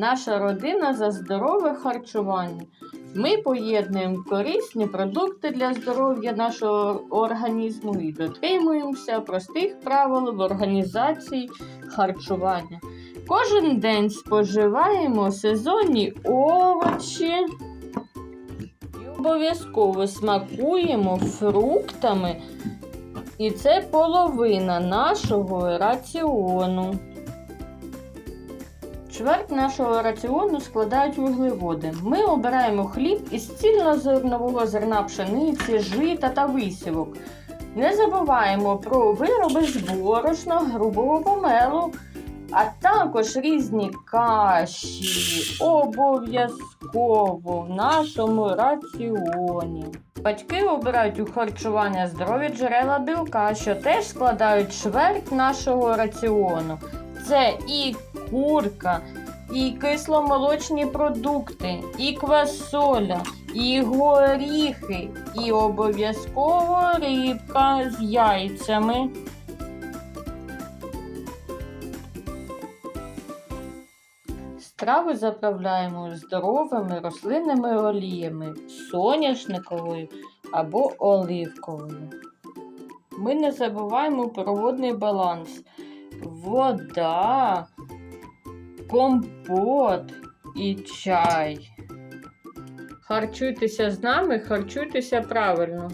Наша родина за здорове харчування. Ми поєднуємо корисні продукти для здоров'я нашого організму і дотримуємося простих правил в організації харчування. Кожен день споживаємо сезонні овочі і обов'язково смакуємо фруктами. І це половина нашого раціону. Чверть нашого раціону складають вуглеводи. Ми обираємо хліб із цільнозернового зерна пшениці, жита та висівок. Не забуваємо про вироби з борошна, грубого помелу, а також різні каші обов'язково в нашому раціоні. Батьки обирають у харчування здорові джерела білка, що теж складають чверть нашого раціону. Це і курка, і кисломолочні продукти, і квасоля, і горіхи, і обов'язково рибка з яйцями. Страви заправляємо здоровими рослинними оліями, соняшниковою або оливковою. Ми не забуваємо про водний баланс. Вода, компот і чай. Харчуйтеся з нами, харчуйтеся правильно.